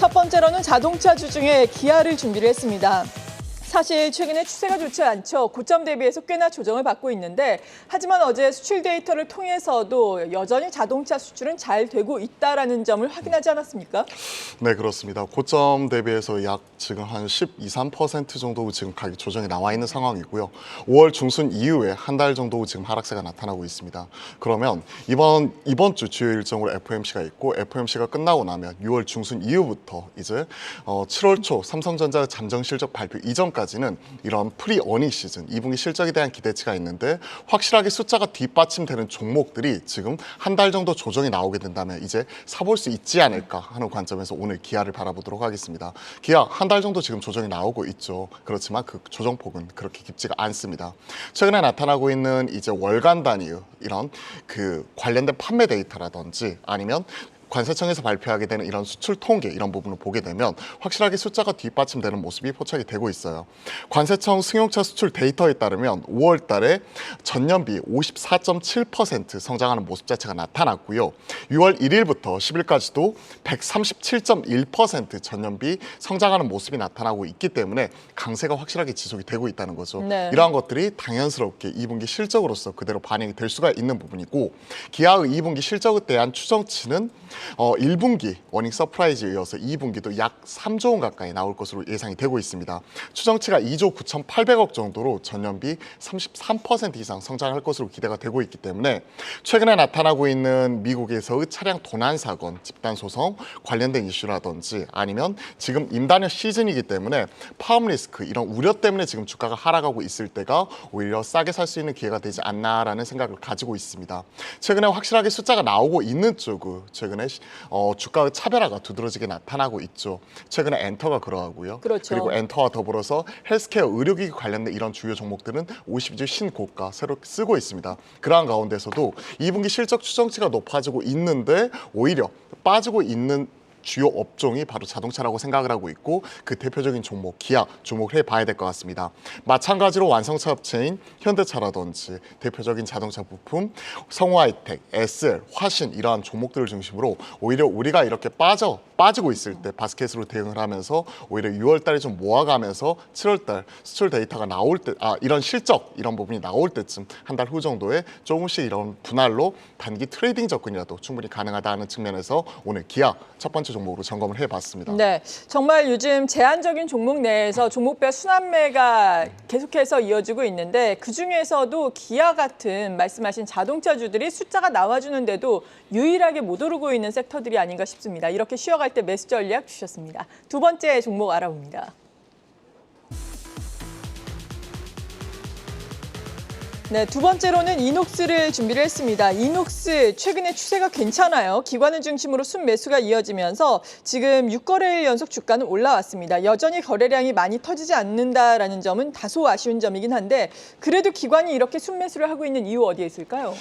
첫 번째로는 자동차 주 중에 기아를 준비를 했습니다. 사실 최근에 추세가 좋지 않죠. 고점 대비해서 꽤나 조정을 받고 있는데 하지만 어제 수출 데이터를 통해서도 여전히 자동차 수출은 잘 되고 있다라는 점을 확인하지 않았습니까? 네, 그렇습니다. 고점 대비해서 약 지금 한 12, 3% 정도 지금 가격 조정이 나와 있는 상황이고요. 5월 중순 이후에 한 달 정도 지금 하락세가 나타나고 있습니다. 그러면 이번 이번 주 주요 일정으로 FOMC가 있고 FOMC가 끝나고 나면 6월 중순 이후부터 이제 어, 7월 초 삼성전자 잠정 실적 발표 이전까지 는 이런 프리 어닝 시즌 2분기 실적에 대한 기대치가 있는데 확실하게 숫자가 뒷받침되는 종목들이 지금 한 달 정도 조정이 나오게 된다면 이제 사볼 수 있지 않을까 하는 관점에서 오늘 기아를 바라보도록 하겠습니다. 기아 한 달 정도 지금 조정이 나오고 있죠. 그렇지만 그 조정폭은 그렇게 깊지가 않습니다. 최근에 나타나고 있는 이제 월간 단위 이런 그 관련된 판매 데이터라든지 아니면 관세청에서 발표하게 되는 이런 수출 통계 이런 부분을 보게 되면 확실하게 숫자가 뒷받침되는 모습이 포착이 되고 있어요. 관세청 승용차 수출 데이터에 따르면 5월 달에 전년비 54.7% 성장하는 모습 자체가 나타났고요. 6월 1일부터 10일까지도 137.1% 전년비 성장하는 모습이 나타나고 있기 때문에 강세가 확실하게 지속이 되고 있다는 거죠. 네. 이러한 것들이 당연스럽게 2분기 실적으로서 그대로 반영이 될 수가 있는 부분이고 기아의 2분기 실적에 대한 추정치는 어, 1분기 워닝 서프라이즈에 이어서 2분기도 약 3조 원 가까이 나올 것으로 예상이 되고 있습니다. 추정치가 2조 9,800억 정도로 전년비 33% 이상 성장할 것으로 기대가 되고 있기 때문에 최근에 나타나고 있는 미국에서의 차량 도난 사건, 집단 소송 관련된 이슈라든지 아니면 지금 임단료 시즌이기 때문에 파업 리스크 이런 우려 때문에 지금 주가가 하락하고 있을 때가 오히려 싸게 살 수 있는 기회가 되지 않나라는 생각을 가지고 있습니다. 최근에 확실하게 숫자가 나오고 있는 쪽은 최근에 시- 어, 주가의 차별화가 두드러지게 나타나고 있죠. 최근에 엔터가 그러하고요. 그렇죠. 리고 엔터와 더불어서 헬스케어 의료기기 관련된 이런 주요 종목들은 50주 신고가 새로 쓰고 있습니다. 그러한 가운데서도 2분기 실적 추정치가 높아지고 있는데 오히려 빠지고 있는 주요 업종이 바로 자동차라고 생각을 하고 있고 그 대표적인 종목 기아 주목을 해봐야 될 것 같습니다. 마찬가지로 완성차 업체인 현대차라든지 대표적인 자동차 부품 성우하이텍, SL, 화신 이러한 종목들을 중심으로 오히려 우리가 이렇게 빠져 빠지고 있을 때 바스켓으로 대응을 하면서 오히려 6월 달에 좀 모아가면서 7월 달 수출 데이터가 나올 때 아 이런 실적 이런 부분이 나올 때쯤 한 달 후 정도에 조금씩 이런 분할로 단기 트레이딩 접근이라도 충분히 가능하다는 측면에서 오늘 기아 첫 번째 종목으로 점검을 해봤습니다. 네, 정말 요즘 제한적인 종목 내에서 종목별 순환매가 계속해서 이어지고 있는데 그 중에서도 기아 같은 말씀하신 자동차주들이 숫자가 나와주는데도 유일하게 못 오르고 있는 섹터들이 아닌가 싶습니다. 이렇게 쉬어갈 때 매수 전략 주셨습니다. 두 번째 종목 알아봅니다. 네, 두 번째로는 이녹스를 준비를 했습니다. 이녹스 최근에 추세가 괜찮아요. 기관을 중심으로 순매수가 이어지면서 지금 6거래일 연속 주가는 올라왔습니다. 여전히 거래량이 많이 터지지 않는다라는 점은 다소 아쉬운 점이긴 한데 그래도 기관이 이렇게 순매수를 하고 있는 이유 어디에 있을까요?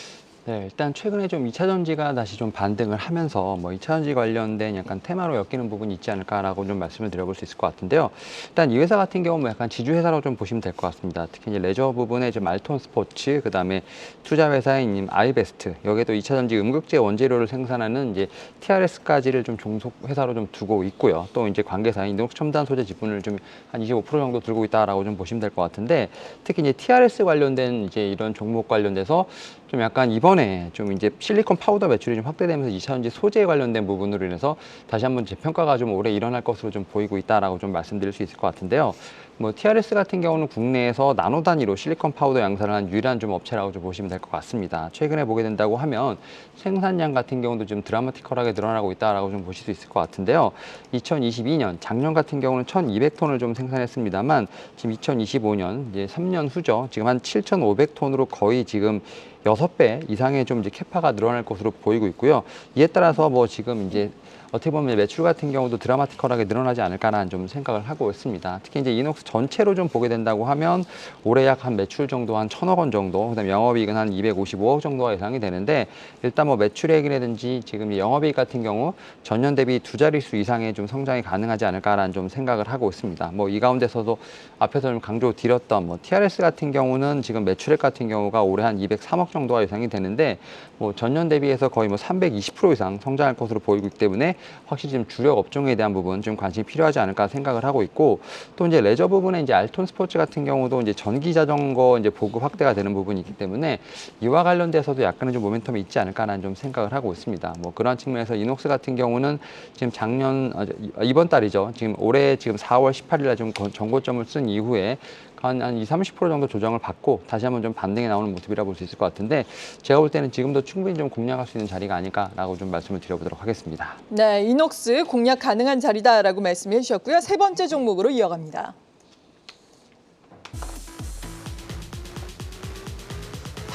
네, 일단 최근에 좀 2차 전지가 다시 좀 반등을 하면서 뭐 2차 전지 관련된 약간 테마로 엮이는 부분이 있지 않을까라고 좀 말씀을 드려볼 수 있을 것 같은데요. 일단 이 회사 같은 경우는 뭐 약간 지주 회사로 좀 보시면 될 것 같습니다. 특히 이제 레저 부분에 이제 말톤 스포츠, 그 다음에 투자 회사인 아이베스트, 여기에도 2차 전지 음극재 원재료를 생산하는 이제 TRS까지를 좀 종속 회사로 좀 두고 있고요. 또 이제 관계사인 농축 첨단 소재 지분을 좀 한 25% 정도 들고 있다라고 좀 보시면 될 것 같은데 특히 이제 TRS 관련된 이제 이런 종목 관련돼서 좀 약간 이번에 좀 이제 실리콘 파우더 매출이 좀 확대되면서 2차 전지 소재에 관련된 부분으로 인해서 다시 한번 재평가가 좀 오래 일어날 것으로 좀 보이고 있다라고 좀 말씀드릴 수 있을 것 같은데요. 뭐 TRS 같은 경우는 국내에서 나노 단위로 실리콘 파우더 양산을 한 유일한 좀 업체라고 좀 보시면 될 것 같습니다. 최근에 보게 된다고 하면 생산량 같은 경우도 좀 드라마티컬하게 늘어나고 있다라고 좀 보실 수 있을 것 같은데요. 2022년 작년 같은 경우는 1,200톤을 좀 생산했습니다만 지금 2025년 이제 3년 후죠. 지금 한 7,500톤으로 거의 지금 여섯 배 이상의 좀 이제 캐파가 늘어날 것으로 보이고 있고요. 이에 따라서 뭐 지금 이제 어떻게 보면 매출 같은 경우도 드라마티컬하게 늘어나지 않을까라는 좀 생각을 하고 있습니다. 특히 이제 이녹스 전체로 좀 보게 된다고 하면 올해 약 한 매출 정도 한 천억 원 정도, 그다음 에 영업이익은 한 255억 정도가 예상이 되는데 일단 뭐 매출액이라든지 지금 이 영업이익 같은 경우 전년 대비 두 자릿수 이상의 좀 성장이 가능하지 않을까라는 좀 생각을 하고 있습니다. 뭐 이 가운데서도 앞에서 좀 강조 드렸던 뭐 TRS 같은 경우는 지금 매출액 같은 경우가 올해 한 203억 정도가 예상이 되는데 뭐 전년 대비해서 거의 뭐 320% 이상 성장할 것으로 보이고 있기 때문에 확실히 지금 주력 업종에 대한 부분 좀 관심이 필요하지 않을까 생각을 하고 있고 또 이제 레저 부분에 이제 알톤 스포츠 같은 경우도 이제 전기 자전거 이제 보급 확대가 되는 부분이 있기 때문에 이와 관련돼서도 약간은 좀 모멘텀이 있지 않을까라는 좀 생각을 하고 있습니다. 뭐 그런 측면에서 이녹스 같은 경우는 지금 작년 이- 이번 달이죠. 지금 올해 지금 4월 18일에 좀 거- 정고점을 쓴 이후에 한, 한 20, 30% 정도 조정을 받고 다시 한번 좀 반등이 나오는 모습이라 볼 수 있을 것 같은데 제가 볼 때는 지금도 충분히 좀 공략할 수 있는 자리가 아닐까라고 좀 말씀을 드려보도록 하겠습니다. 네, 이녹스 공략 가능한 자리다라고 말씀해 주셨고요. 세 번째 종목으로 이어갑니다.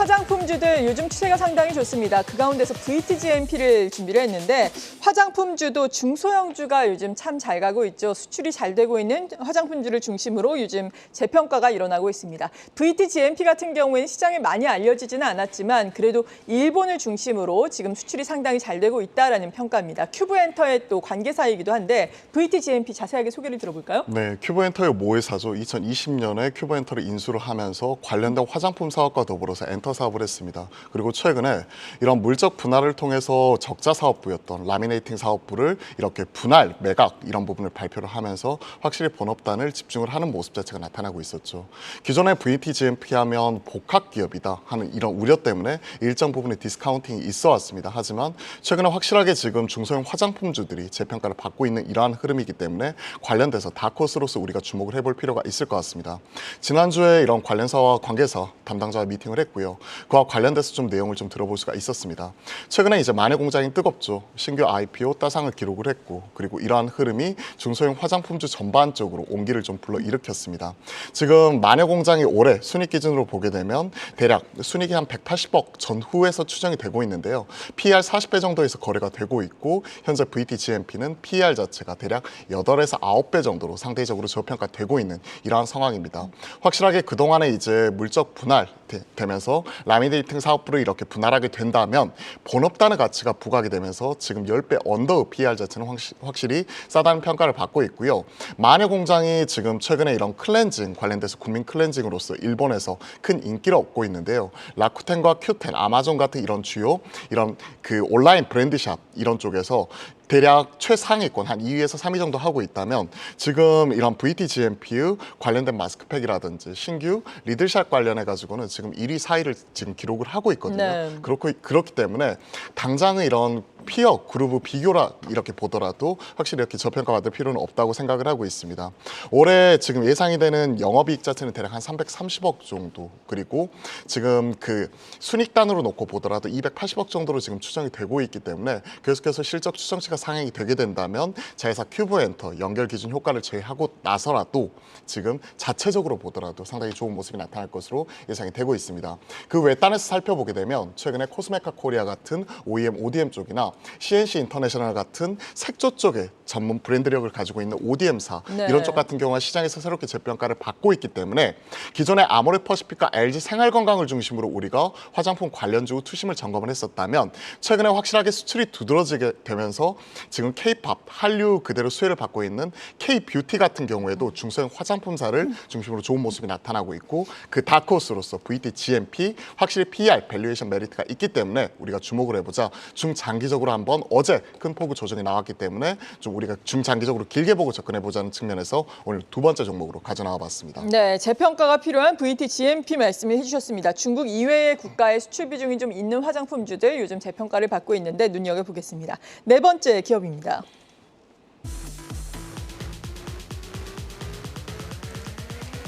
화장품주들 요즘 추세가 상당히 좋습니다. 그 가운데서 VTGMP를 준비를 했는데 화장품주도 중소형주가 요즘 참 잘 가고 있죠. 수출이 잘 되고 있는 화장품주를 중심으로 요즘 재평가가 일어나고 있습니다. VTGMP 같은 경우에는 시장에 많이 알려지지는 않았지만 그래도 일본을 중심으로 지금 수출이 상당히 잘 되고 있다라는 평가입니다. 큐브엔터의 또 관계사이기도 한데 VTGMP 자세하게 소개를 들어볼까요? 네, 큐브엔터의 모회사죠. 2020년에 큐브엔터를 인수를 하면서 관련된 화장품 사업과 더불어서 엔터 사업을 했습니다. 그리고 최근에 이런 물적 분할을 통해서 적자 사업부였던 라미네이팅 사업부를 이렇게 분할, 매각 이런 부분을 발표를 하면서 확실히 본업단을 집중을 하는 모습 자체가 나타나고 있었죠. 기존에 VTGMP 하면 복합 기업이다 하는 이런 우려 때문에 일정 부분의 디스카운팅이 있어 왔습니다. 하지만 최근에 확실하게 지금 중소형 화장품주들이 재평가를 받고 있는 이러한 흐름이기 때문에 관련돼서 다코스로서 우리가 주목을 해볼 필요가 있을 것 같습니다. 지난주에 이런 관련사와 관계사 담당자와 미팅을 했고요. 그와 관련돼서 좀 내용을 좀 들어볼 수가 있었습니다. 최근에 이제 마녀 공장이 뜨겁죠. 신규 IPO 따상을 기록을 했고 그리고 이러한 흐름이 중소형 화장품주 전반적으로 온기를 좀 불러 일으켰습니다. 지금 마녀 공장이 올해 순익 기준으로 보게 되면 대략 순익이 한 180억 전후에서 추정이 되고 있는데요. PER 40배 정도에서 거래가 되고 있고 현재 VTGMP는 PER 자체가 대략 8에서 9배 정도로 상대적으로 저평가되고 있는 이러한 상황입니다. 확실하게 그동안에 이제 물적 분할 되- 되면서 라미네이팅 사업부를 이렇게 분할하게 된다면 본업단의 가치가 부각이 되면서 지금 10배 언더 PER 자체는 확실히 싸다는 평가를 받고 있고요. 마녀 공장이 지금 최근에 이런 클렌징 관련돼서 국민 클렌징으로서 일본에서 큰 인기를 얻고 있는데요. 라쿠텐과 큐텐, 아마존 같은 이런 주요 이런 그 온라인 브랜드샵 이런 쪽에서 대략 최상위권 한 2위에서 3위 정도 하고 있다면 지금 이런 VTGMP 관련된 마스크팩이라든지 신규 리들샷 관련해 가지고는 지금 1위, 4위를 지금 기록을 하고 있거든요. 네. 그렇고 그렇기 때문에 당장은 이런 피어 그룹 비교라 이렇게 보더라도 확실히 이렇게 저평가 받을 필요는 없다고 생각을 하고 있습니다. 올해 지금 예상이 되는 영업이익 자체는 대략 한 330억 정도 그리고 지금 그 순익단으로 놓고 보더라도 280억 정도로 지금 추정이 되고 있기 때문에 계속해서 실적 추정치가 상향이 되게 된다면 자회사 큐브엔터 연결 기준 효과를 제외하고 나서라도 지금 자체적으로 보더라도 상당히 좋은 모습이 나타날 것으로 예상이 되고 있습니다. 그 외딴에서 살펴보게 되면 최근에 코스메카 코리아 같은 OEM, ODM 쪽이나 CNC 인터내셔널 같은 색조 쪽에 전문 브랜드력을 가지고 있는 ODM사 네. 이런 쪽 같은 경우는 시장에서 새롭게 재평가를 받고 있기 때문에 기존의 아모레 퍼시픽과 LG 생활건강을 중심으로 우리가 화장품 관련주 투심을 점검을 했었다면 최근에 확실하게 수출이 두드러지게 되면서 지금 K-팝, 한류 그대로 수혜를 받고 있는 K-뷰티 같은 경우에도 중소형 화장품사를 중심으로 좋은 모습이 나타나고 있고 그 다크호스로서 VT, GMP 확실히 PR, 밸류에이션 메리트가 있기 때문에 우리가 주목을 해보자 중장기적으로 한번 어제 큰 폭의 조정이 나왔기 때문에 좀 우리가 중장기적으로 길게 보고 접근해 보자는 측면에서 오늘 두 번째 종목으로 가져나와 봤습니다. 네, 재평가가 필요한 VTGMP 말씀을 해주셨습니다. 중국 이외의 국가의 수출 비중이 좀 있는 화장품주들 요즘 재평가를 받고 있는데 눈여겨보겠습니다. 네 번째 기업입니다.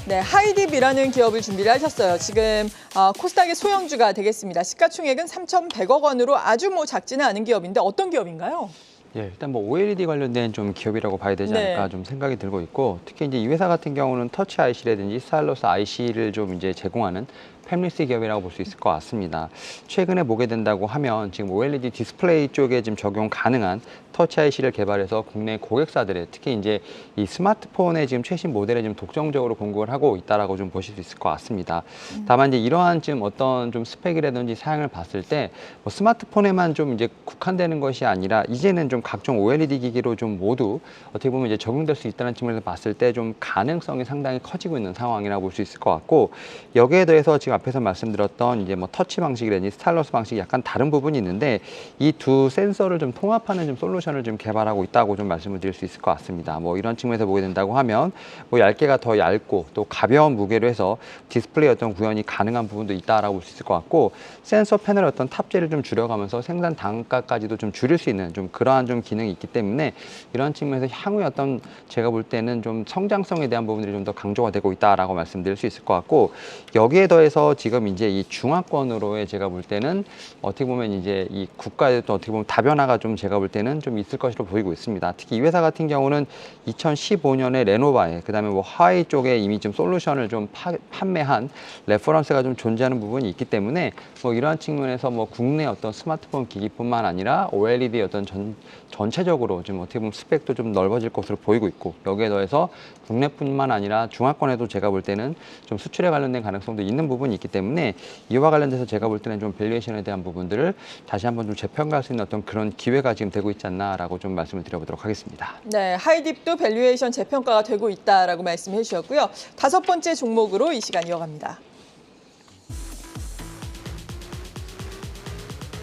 네, 하이딥이라는 기업을 준비를 하셨어요. 지금 어, 코스닥의 소형주가 되겠습니다. 시가총액은 3,100억 원으로 아주 뭐 작지는 않은 기업인데 어떤 기업인가요? 예, 일단 뭐 OLED 관련된 좀 기업이라고 봐야 되지 네. 않을까 좀 생각이 들고 있고 특히 이제 이 회사 같은 경우는 터치 IC라든지 스타일러스 IC를 좀 이제 제공하는 팹리스 기업이라고 볼 수 있을 것 같습니다. 최근에 보게 된다고 하면 지금 OLED 디스플레이 쪽에 지금 적용 가능한 터치 IC를 개발해서 국내 고객사들의 특히 이제 이 스마트폰의 지금 최신 모델에 지금 독점적으로 공급을 하고 있다라고 좀 보실 수 있을 것 같습니다. 다만 이제 이러한 지금 어떤 좀 스펙이라든지 사양을 봤을 때 뭐 스마트폰에만 좀 이제 국한되는 것이 아니라 이제는 좀 각종 OLED 기기로 좀 모두 어떻게 보면 이제 적용될 수 있다는 측면에서 봤을 때 좀 가능성이 상당히 커지고 있는 상황이라고 볼 수 있을 것 같고 여기에 더해서 지금 앞에서 말씀드렸던 이제 뭐 터치 방식이라든지 스타일러스 방식이 약간 다른 부분이 있는데 이 두 센서를 좀 통합하는 좀 솔루션을 좀 개발하고 있다고 좀 말씀을 드릴 수 있을 것 같습니다. 뭐 이런 측면에서 보게 된다고 하면 뭐 얇게가 더 얇고 또 가벼운 무게로 해서 디스플레이 어떤 구현이 가능한 부분도 있다라고 볼 수 있을 것 같고 센서 패널 어떤 탑재를 좀 줄여가면서 생산 단가까지도 좀 줄일 수 있는 좀 그러한 좀 기능이 있기 때문에 이런 측면에서 향후에 어떤 제가 볼 때는 좀 성장성에 대한 부분들이 좀 더 강조가 되고 있다라고 말씀드릴 수 있을 것 같고 여기에 더해서 지금 이제 이 중화권으로의 제가 볼 때는 어떻게 보면 이제 이 국가의 또 어떻게 보면 다변화가 좀 제가 볼 때는 좀 있을 것으로 보이고 있습니다. 특히 이 회사 같은 경우는 2015년에 레노바에 그다음에 뭐 하와이 쪽에 이미 좀 솔루션을 좀 파- 판매한 레퍼런스가 좀 존재하는 부분이 있기 때문에 뭐 이러한 측면에서 뭐 국내 어떤 스마트폰 기기뿐만 아니라 OLED 어떤 전, 전체적으로 지금 어떻게 보면 스펙도 좀 넓어질 것으로 보이고 있고 여기에 더해서 국내뿐만 아니라 중화권에도 제가 볼 때는 좀 수출에 관련된 가능성도 있는 부분이 있기 때문에 이와 관련돼서 제가 볼 때는 좀 밸류에이션에 대한 부분들을 다시 한번 좀 재평가할 수 있는 어떤 그런 기회가 지금 되고 있지 않나라고 좀 말씀을 드려보도록 하겠습니다. 네, 하이딥도 밸류에이션 재평가가 되고 있다라고 말씀해 주셨고요. 다섯 번째 종목으로 이 시간 이어갑니다.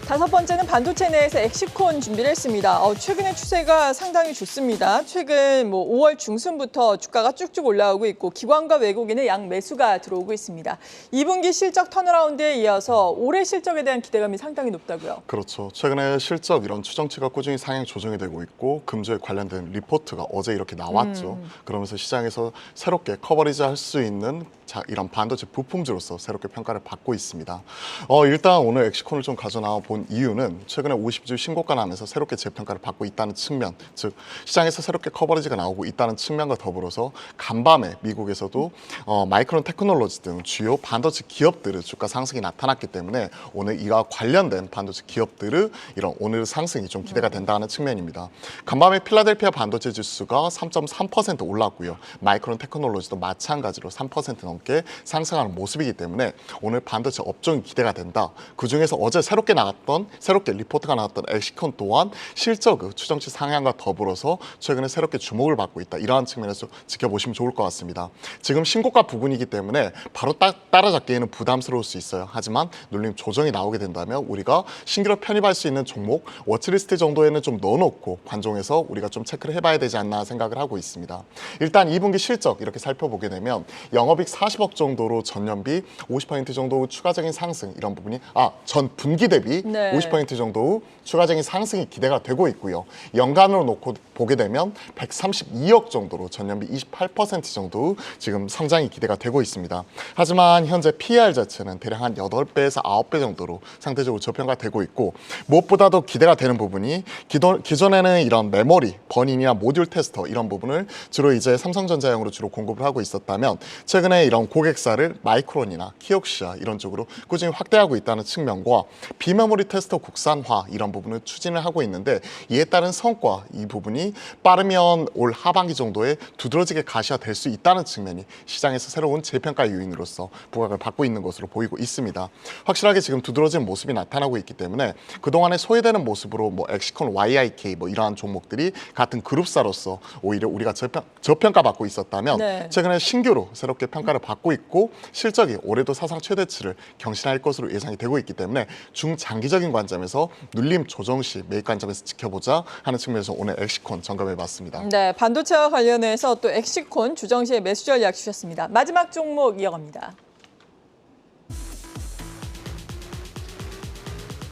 다섯 번째는 반도체 내에서 엑시콘 준비를 했습니다. 어, 최근의 추세가 상당히 좋습니다. 최근 뭐 5월 중순부터 주가가 쭉쭉 올라오고 있고 기관과 외국인의 양 매수가 들어오고 있습니다. 2분기 실적 턴어라운드에 이어서 올해 실적에 대한 기대감이 상당히 높다고요. 그렇죠. 최근에 실적 이런 추정치가 꾸준히 상향 조정이 되고 있고 금주에 관련된 리포트가 어제 이렇게 나왔죠. 그러면서 시장에서 새롭게 커버리지 할 수 있는 자, 이런 반도체 부품주로서 새롭게 평가를 받고 있습니다. 어, 일단 오늘 엑시콘을 좀 가져나와 본 이유는 최근에 50주 신고가 나면서 새롭게 재평가를 받고 있다는 측면, 즉 시장에서 새롭게 커버리지가 나오고 있다는 측면과 더불어서 간밤에 미국에서도 어, 마이크론 테크놀로지 등 주요 반도체 기업들의 주가 상승이 나타났기 때문에 오늘 이와 관련된 반도체 기업들의 이런 오늘 상승이 좀 기대가 된다는 측면입니다. 간밤에 필라델피아 반도체 지수가 3.3% 올랐고요. 마이크론 테크놀로지도 마찬가지로 3%넘 게 상승하는 모습이기 때문에 오늘 반도체 업종이 기대가 된다. 그 중에서 어제 새롭게 나왔던 새롭게 리포트가 나왔던 엑시콘 또한 실적의 추정치 상향과 더불어서 최근에 새롭게 주목을 받고 있다. 이러한 측면에서 지켜보시면 좋을 것 같습니다. 지금 신고가 부근이기 때문에 바로 따, 따라잡기에는 부담스러울 수 있어요. 하지만 눌림 조정이 나오게 된다면 우리가 신규로 편입할 수 있는 종목 워치리스트 정도에는 좀 넣어놓고 관종해서 우리가 좀 체크를 해봐야 되지 않나 생각을 하고 있습니다. 일단 2분기 실적 이렇게 살펴보게 되면 영업이익 40억 정도로 전년비 50% 정도 추가적인 상승 이런 부분이 아 전 분기 대비 네. 50% 정도 추가적인 상승이 기대가 되고 있고요. 연간으로 놓고 보게 되면 132억 정도로 전년비 28% 정도 지금 성장이 기대가 되고 있습니다. 하지만 현재 PER 자체는 대략 한 8배에서 9배 정도로 상대적으로 저평가되고 있고 무엇보다도 기대가 되는 부분이 기존, 기존에는 이런 메모리, 버닝이나 모듈 테스터 이런 부분을 주로 이제 삼성전자용으로 주로 공급을 하고 있었다면 최근에 이런 고객사를 마이크론이나 키옥시아 이런 쪽으로 꾸준히 확대하고 있다는 측면과 비메모리 테스터 국산화 이런 부분을 추진을 하고 있는데 이에 따른 성과 이 부분이 빠르면 올 하반기 정도에 두드러지게 가시화될 수 있다는 측면이 시장에서 새로운 재평가 요인으로서 부각을 받고 있는 것으로 보이고 있습니다. 확실하게 지금 두드러진 모습이 나타나고 있기 때문에 그동안에 소외되는 모습으로 뭐 엑시콘, YIK 뭐 이러한 종목들이 같은 그룹사로서 오히려 우리가 저평, 저평가 받고 있었다면 네. 최근에 신규로 새롭게 평가를 받고 있고 실적이 올해도 사상 최대치를 경신할 것으로 예상이 되고 있기 때문에 중장기적인 관점에서 눌림 조정 시 매입 관점에서 지켜보자 하는 측면에서 오늘 엑시콘 점검해 봤습니다. 네, 반도체와 관련해서 또 엑시콘 주정시에 매수 전략 주셨습니다. 마지막 종목 이어갑니다.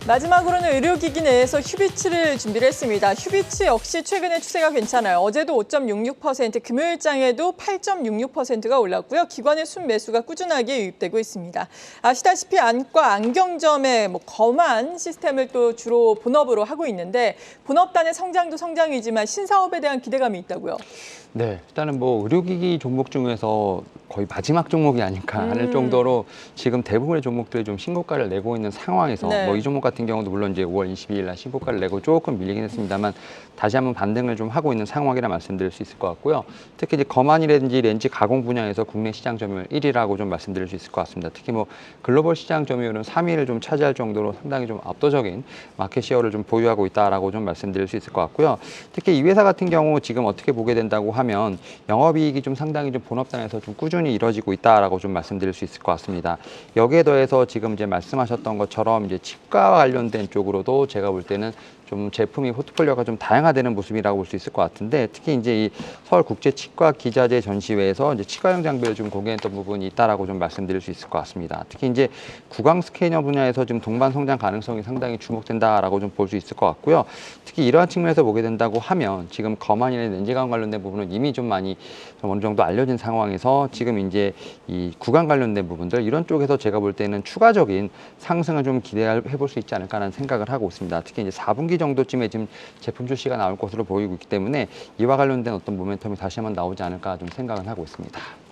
마지막으로는 의료기기 내에서 휴비츠를 준비를 했습니다. 휴비츠 역시 최근에 추세가 괜찮아요. 어제도 5.66%, 금요일장에도 8.66%가 올랐고요. 기관의 순매수가 꾸준하게 유입되고 있습니다. 아시다시피 안과 안경점의 뭐 검안 시스템을 또 주로 본업으로 하고 있는데 본업단의 성장도 성장이지만 신사업에 대한 기대감이 있다고요. 네, 일단은 뭐 의료기기 종목 중에서 거의 마지막 종목이 아닐까 음. 할 정도로 지금 대부분의 종목들이 좀 신고가를 내고 있는 상황에서 네. 뭐이 종목 같은 같은 경우도 물론 이제 5월 22일 날 신고가를 내고 조금 밀리긴 했습니다만 다시 한번 반등을 좀 하고 있는 상황이라 말씀드릴 수 있을 것 같고요. 특히 이제 거만이라든지 렌즈 가공 분야에서 국내 시장 점유율 1위라고 좀 말씀드릴 수 있을 것 같습니다. 특히 뭐 글로벌 시장 점유율은 3위를 좀 차지할 정도로 상당히 좀 압도적인 마켓 시어를 좀 보유하고 있다라고 좀 말씀드릴 수 있을 것 같고요. 특히 이 회사 같은 경우 지금 어떻게 보게 된다고 하면 영업이익이 좀 상당히 좀 본업단에서 좀 꾸준히 이루어지고 있다라고 좀 말씀드릴 수 있을 것 같습니다. 여기에 더해서 지금 이제 말씀하셨던 것처럼 이제 치과와 관련된 쪽으로도 제가 볼 때는 좀 제품이 포트폴리오가 좀 다양화되는 모습이라고 볼 수 있을 것 같은데 특히 이제 이 서울 국제 치과 기자재 전시회에서 이제 치과용 장비를 좀 공개했던 부분이 있다라고 좀 말씀드릴 수 있을 것 같습니다. 특히 이제 구강 스캐너 분야에서 지금 동반 성장 가능성이 상당히 주목된다라고 좀 볼 수 있을 것 같고요. 특히 이러한 측면에서 보게 된다고 하면 지금 거만이나 렌즈 가공 관련된 부분은 이미 좀 많이 좀 어느 정도 알려진 상황에서 지금 이제 이 구강 관련된 부분들 이런 쪽에서 제가 볼 때는 추가적인 상승을 좀 기대해 볼 수 있지 않을까라는 생각을 하고 있습니다. 특히 이제 4분 기 정도쯤에 지금 제품 출시가 나올 것으로 보이고 있기 때문에 이와 관련된 어떤 모멘텀이 다시 한번 나오지 않을까 좀 생각은 하고 있습니다.